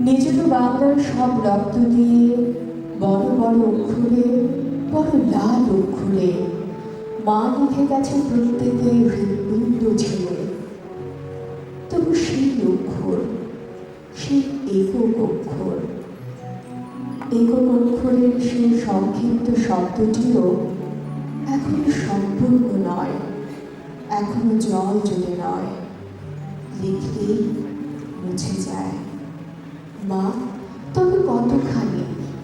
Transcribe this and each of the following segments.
নিজের বাংলার সব রক্ত দিয়ে বড় বড় অক্ষরে, বড় লাল অক্ষরে মা লিখে গেছে প্রত্যেকের হৃদপিণ্ড ছেড়ে। তবু সেই অক্ষর, সেই একক অক্ষর, একক অক্ষরের সেই সংক্ষিপ্ত শব্দটিও এখনও সম্পূর্ণ নয়, এখনও জল জলে নয়।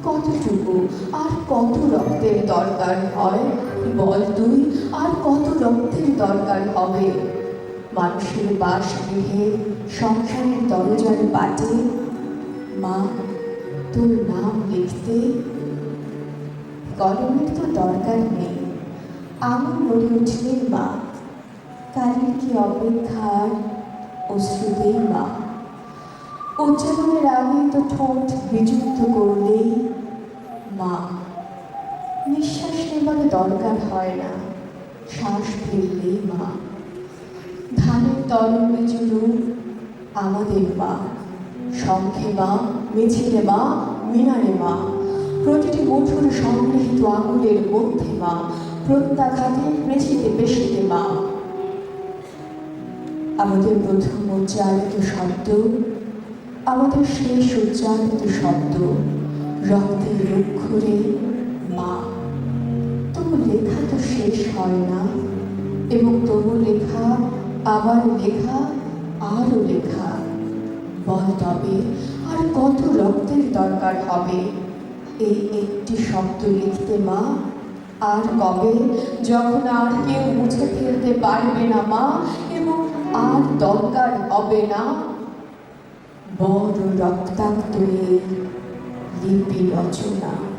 কতটুকু আর কত রক্তের দরকার হয়? বল তুই, আর কত রক্তের দরকার হবে? মানুষের বাস গৃহে সংসারের দরজার বাটে মা, তোর নাম লিখতে কলমের তো দরকার নেই। আমি নড়ে উঠলেই মা, কালির কি অপেক্ষার অশ্রুতেই মা। উচ্চারণের আগে তো ঠোঁট বিযুক্ত করলেই মা। নিঃশ্বাস নেবার দরকার হয় না, শ্বাস ফেললেই মা। ধানের তরঙ্গে চুলুন আমাদের মা। শঙ্খে মা, মিছিলে মা, মিনারে মা। প্রতিটি মুঠুর সংগৃহীত আঙুলের মধ্যে মা। প্রত্যাঘাতে, পেশিতে পেশিতে মা। আমাদের প্রথম উচ্চারিত শব্দ আমাদের শেষ উচ্চারিত শব্দ, রক্তের অক্ষরে মা। তবু লেখা তো শেষ হয় না, এবং তবু লেখা, আবার লেখা, আরও লেখা। বল তবে, আর কত রক্তের দরকার হবে? এই একটি শব্দ লিখতে মা, আর কবে? যখন আর কেউ মুছে ফেলতে পারবে না মা, এবং আর দরকার হবে না। বড় রক্তাক্ত লিপি রচনা।